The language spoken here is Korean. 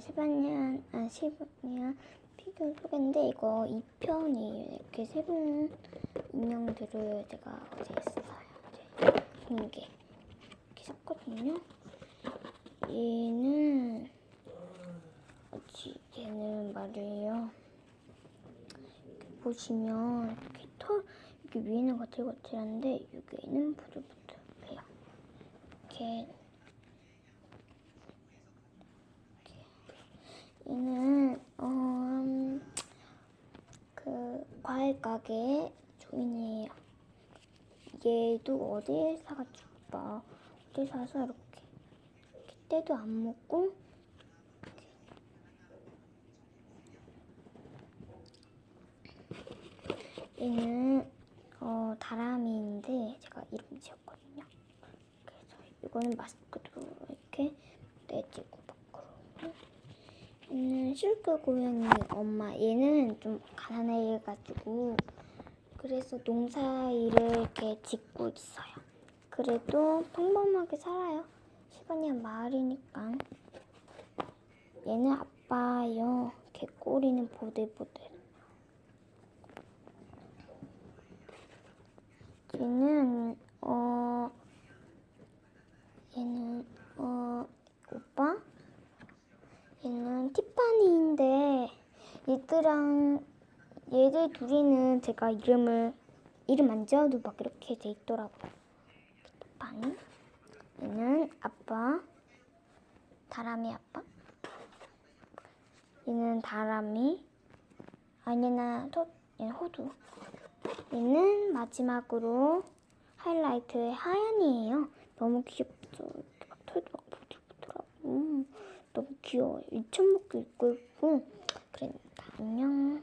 시바니안, 아, 시바니안 피규어 소개인데 이거 2편이에요. 이렇게 새로운 인형들을 제가 어제 했어요. 어제 공개. 이렇게 샀거든요. 얘는, 어찌, 얘는 말이에요. 이렇게 보시면 이렇게 털, 이렇게 위에는 거칠거칠한데 여기에는 부들부들해요. 이렇게 어, 음, 그 과일 가게 주인이에요. 얘도 어디에 사가지고 봐. 어디 사서 이렇게, 이렇게 때도 안 먹고 얘는 어, 다람이인데 제가 이름 지었거든요. 그래서 이거는 마스크도 이렇게 내지고. 얘는 실크 고양이 엄마. 얘는 좀 가난해가지고 그래서 농사 일을 이렇게 짓고 있어요. 그래도 평범하게 살아요. 시간이 마을이니까. 얘는 아빠요. 개 꼬리는 보들보들. 얘는 어 얘는 어 오빠 얘는 티파니인데 얘들랑 얘들 둘이는 제가 이름을 이름 안 지어도 막 이렇게 돼 있더라고요. 티파니 얘는 아빠 다람이 아빠 얘는 다람이 아니나 토 얘는 호두 얘는 마지막으로 하이라이트의 하얀이에요. 너무 귀엽죠? 이렇게 막 털도 막 부들부들하고 음, 너무 귀여워요. 이천목도 입고 있고 그러니까 안녕.